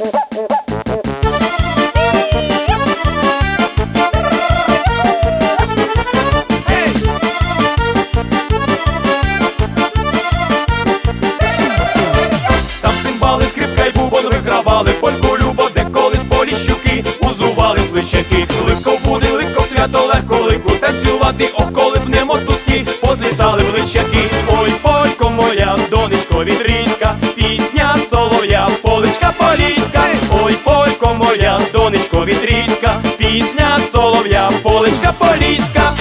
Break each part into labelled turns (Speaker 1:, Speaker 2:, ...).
Speaker 1: Там цимбали, скрипка й вигравали, польку любо, де колись узували свищаки, легко буде, легко свято, легко лику танцювати, ох, коли б не мотузки, позлітали в личаки. Ой, полько моя, донечко вітрійська, пісня солов'я, поличка поліська. Донечко вітрійська, пісня солов'я, поличка поліська.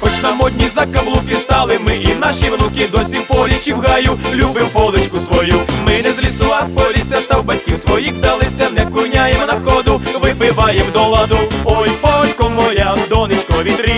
Speaker 1: Хоч на модні закаблуки стали ми і наші внуки досі в полі чи в гаю любим поличку свою. Ми не з лісу, а з полісся та в батьків своїх вдалися, не куняємо на ходу, випиваєм до ладу. Ой, полько моя, донечко вітрійська,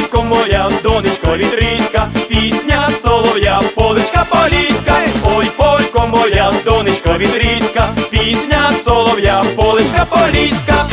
Speaker 1: поліська.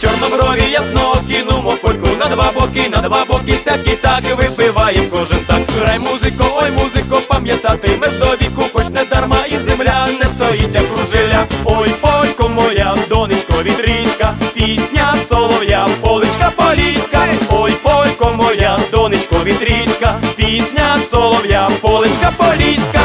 Speaker 1: Чорноброві ясно кинумо польку на два боки, на два боки сякі так випиваєм кожен так. Грай музико, ой музико, пам'ятатимеш до віку, хоч не дарма і земля не стоїть, як кружиля. Ой, полько вітрійська, пісня солов'я, поличка поліська.